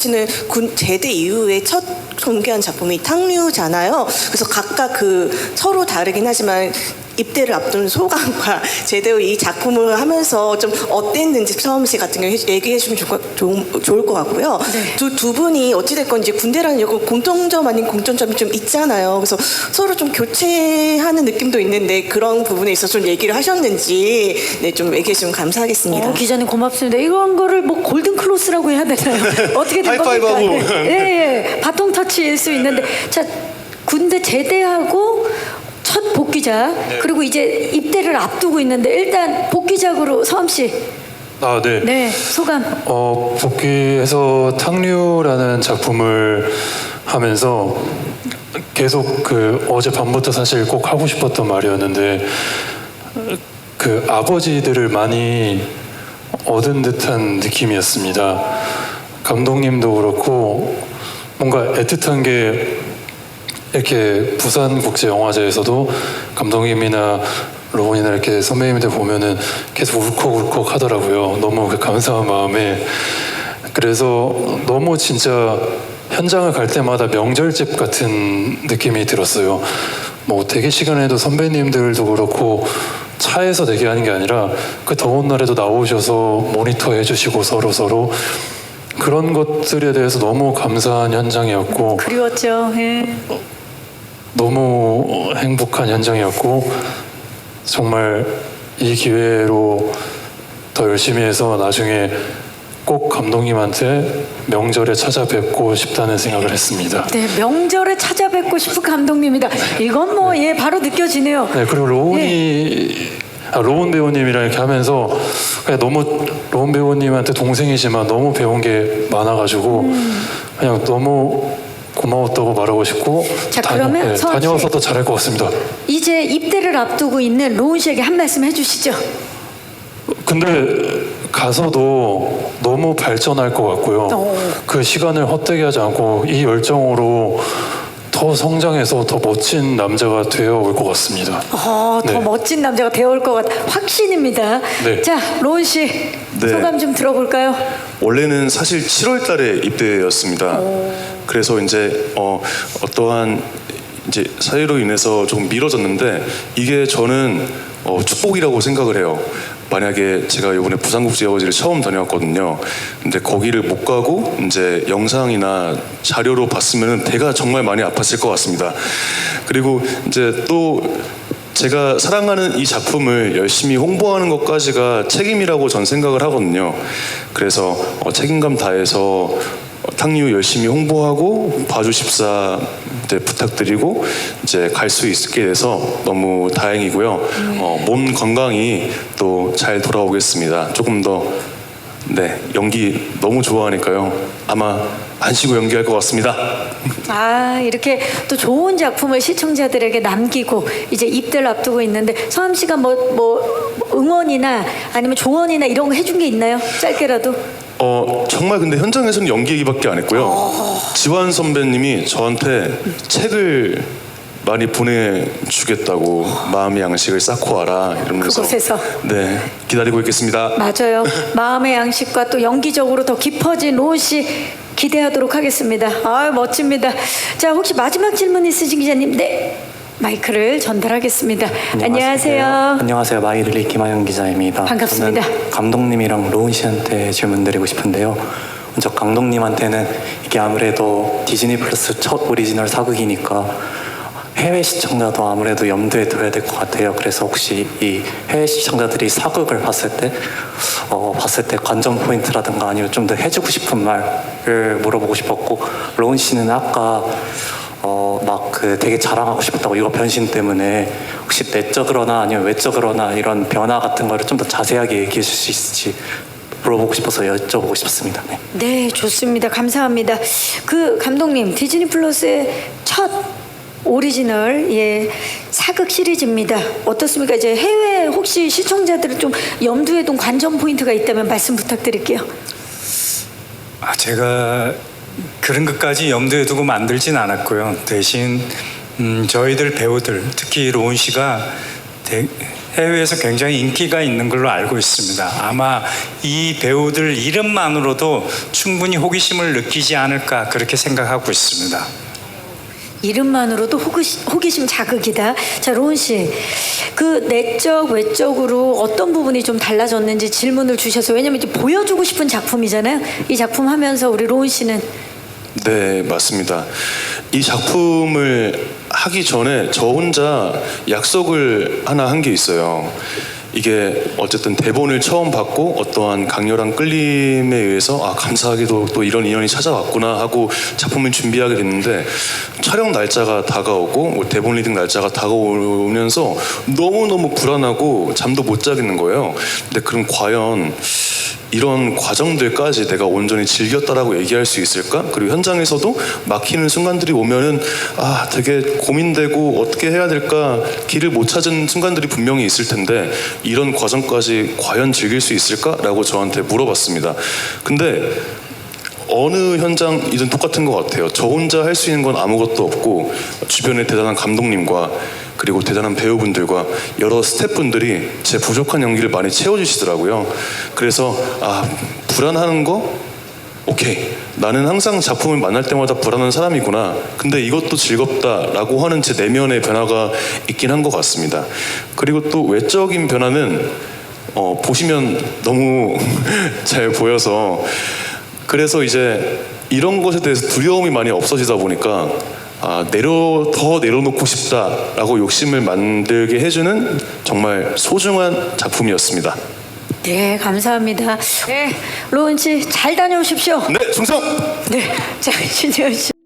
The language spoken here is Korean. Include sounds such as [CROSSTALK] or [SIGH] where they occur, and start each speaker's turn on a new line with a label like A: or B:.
A: 씨는 군 제대 이후에 첫 공개한 작품이 탕류잖아요. 그래서 각각 그 서로 다르긴 하지만 입대를 앞둔 소감과 [LAUGHS] 제대 후이 작품을 하면서 좀 어땠는지 처음 씨 같은 경우 얘기해 주면 좋을 것- 좋- 좋을 것 같고요. 두, 두 분이 어찌됐건 이제 군대라는 여고 공통점 아닌 공통점이 좀 있잖아요. 그래서 서로 좀 교체하는 느낌도 있는데 그런 부분에 있어서 좀 얘기를 하셨는지 네, 좀 얘기해 주시면 감사하겠습니다.
B: 어, 기자님 고맙습니다. 이런 거를 뭐 골든 클로스라고 해야 되나요? [LAUGHS] 어떻게 된 겁니까?
C: 하이파이브하고.
B: 예, 예. 바통 터치일 수 있는데 자 군대 제대하고 첫 복귀작 그리고 이제 입대를 앞두고 있는데 일단 복귀작으로 서음 씨,
D: 아, 네.
B: 네 소감.
D: 어, 복귀해서 탕류라는 작품을 하면서 계속 그 어제 밤부터 사실 꼭 하고 싶었던 말이었는데 그 아버지들을 많이 얻은 듯한 느낌이었습니다. 감독님도 그렇고 뭔가 애틋한 게 이렇게 부산국제영화제에서도 감독님이나 로운이나 이렇게 선배님들 보면은 계속 울컥울컥 하더라고요. 너무 그 감사한 마음에 그래서 너무 진짜 현장을 갈 때마다 명절집 같은 느낌이 들었어요. 뭐 대기 시간에도 선배님들도 그렇고 차에서 대기하는 게 아니라 그 더운 날에도 나오셔서 모니터 해주시고 서로 서로 그런 것들에 대해서 너무 감사한 현장이었고
B: 그리웠죠. 예.
D: 너무 행복한 현장이었고 정말 이 기회로 더 열심히 해서 나중에 꼭 감독님한테 명절에 찾아뵙고 싶다는 생각을 했습니다.
B: 네 명절에 찾아뵙고 싶은 감독님이다. 이건 뭐 예 바로 느껴지네요.
D: 네 그리고 로운이 아, 로운 배우님이랑 이렇게 하면서 그냥 너무 로운 배우님한테 동생이지만 너무 배운 게 많아가지고 그냥 너무 고마웠다고 말하고 싶고
B: 자,
D: 다녀-
B: 그러면
D: 네,
B: 서은 씨.
D: 다녀와서 더 잘할 것 같습니다.
B: 이제 입대를 앞두고 있는 로운 씨에게 한 말씀 해주시죠.
D: 근데 가서도 너무 발전할 것 같고요.
B: 어.
D: 그 시간을 헛되게 하지 않고 이 열정으로 더 성장해서 더 멋진 남자가 되어 올 것 같습니다.
B: 어, 더
D: 네.
B: 멋진 남자가 되어올 것 같아. 확신입니다.
D: 네.
B: 자, 로운 씨
C: 네.
B: 소감 좀 들어볼까요?
C: 원래는 사실 7월 달에 입대였습니다. 그래서 이제 어, 어떠한 이제 사유로 인해서 조금 미뤄졌는데 이게 저는 어, 축복이라고 생각을 해요. 만약에 제가 이번에 부산국제여고지를 처음 다녀왔거든요. 근데 거기를 못 가고 이제 영상이나 자료로 봤으면 배가 정말 많이 아팠을 것 같습니다. 그리고 이제 또 제가 사랑하는 이 작품을 열심히 홍보하는 것까지가 책임이라고 전 생각을 하거든요. 그래서 어, 책임감 다해서 어, 탕류 열심히 홍보하고 봐주십사 이제 부탁드리고 이제 갈 수 있게 돼서 너무 다행이고요. 어, 몸 건강히 또 잘 돌아오겠습니다. 조금 더 네, 연기 너무 좋아하니까요. 아마 안 쉬고 연기할 것 같습니다.
B: 아, 이렇게 또 좋은 작품을 시청자들에게 남기고 이제 입대를 앞두고 있는데 서함 씨가 뭐, 뭐 응원이나 아니면 조언이나 이런 거 해준 게 있나요? 짧게라도.
C: 어 정말 근데 현장에서는 연기 얘기밖에 안 했고요. 지환 선배님이 저한테 책을 많이 보내주겠다고 마음의 양식을 쌓고 와라 이러면서
B: 그곳에서.
C: 네 기다리고 있겠습니다.
B: 맞아요. 마음의 양식과 또 연기적으로 더 깊어진 씨 기대하도록 하겠습니다. 아, 멋집니다. 자, 혹시 마지막 질문 있으신 기자님? 네. 마이크를 전달하겠습니다. 안녕하세요.
E: 안녕하세요. 마이들리 김하영 기자입니다.
B: 반갑습니다.
E: 저는 감독님이랑 로운 씨한테 질문드리고 싶은데요. 먼저 감독님한테는 이게 아무래도 디즈니 플러스 첫 오리지널 사극이니까 해외 시청자도 아무래도 염두에 둬야 될 것 같아요. 그래서 혹시 이 해외 시청자들이 사극을 봤을 때, 어, 봤을 때 관전 포인트라든가 아니면 좀 더 해주고 싶은 말을 물어보고 싶었고, 로운 씨는 아까 어, 막 그 되게 자랑하고 싶었다고 이거 변신 때문에 혹시 내적으로나 아니면 외적으로나 이런 변화 같은 거를 좀 더 자세하게 얘기해 줄 수 있을지 물어보고 싶어서 여쭤보고 싶습니다. 네.
B: 네, 좋습니다. 감사합니다. 그 감독님, 디즈니 플러스의 첫 오리지널 예 사극 시리즈입니다. 어떻습니까? 이제 해외 혹시 시청자들은 좀 염두에 둔 관전 포인트가 있다면 말씀 부탁드릴게요.
F: 아, 제가 그런 것까지 염두에 두고 만들진 않았고요. 대신 음, 저희들 배우들, 특히 로운 씨가 대- 해외에서 굉장히 인기가 있는 걸로 알고 있습니다. 아마 이 배우들 이름만으로도 충분히 호기심을 느끼지 않을까 그렇게 생각하고 있습니다.
B: 이름만으로도 호기심, 호기심 자극이다. 자, 로운 씨. 그 내적, 외적으로 어떤 부분이 좀 달라졌는지 질문을 주셔서 왜냐면 이제 보여주고 싶은 작품이잖아요. 이 작품 하면서 우리 로운 씨는
C: 네, 맞습니다. 이 작품을 하기 전에 저 혼자 약속을 하나 한 게 있어요. 이게 어쨌든 대본을 처음 받고 어떠한 강렬한 끌림에 의해서 아 감사하게도 또 이런 인연이 찾아왔구나 하고 작품을 준비하게 됐는데 촬영 날짜가 다가오고 뭐 대본 리딩 날짜가 다가오면서 너무너무 불안하고 잠도 못 자겠는 거예요. 근데 그럼 과연 이런 과정들까지 내가 온전히 즐겼다라고 얘기할 수 있을까? 그리고 현장에서도 막히는 순간들이 오면은 아 되게 고민되고 어떻게 해야 될까 길을 못 찾은 순간들이 분명히 있을 텐데 이런 과정까지 과연 즐길 수 있을까라고 저한테 물어봤습니다. 근데 어느 현장이든 똑같은 것 같아요. 저 혼자 할 수 있는 건 아무것도 없고 주변에 대단한 감독님과 그리고 대단한 배우분들과 여러 스태프분들이 제 부족한 연기를 많이 채워주시더라고요. 그래서 아 불안하는 거 오케이 나는 항상 작품을 만날 때마다 불안한 사람이구나 근데 이것도 즐겁다라고 하는 제 내면의 변화가 있긴 한 것 같습니다 그리고 또 외적인 변화는 어, 보시면 너무 [LAUGHS] 잘 보여서 그래서 이제 이런 것에 대해서 두려움이 많이 없어지다 보니까 아, 내려 더 내려놓고 싶다라고 욕심을 만들게 해주는 정말 소중한 작품이었습니다.
B: 네, 감사합니다. 네, 로운 씨잘 다녀오십시오.
C: 네, 충성.
B: 네, 자, [LAUGHS] 신재현 씨.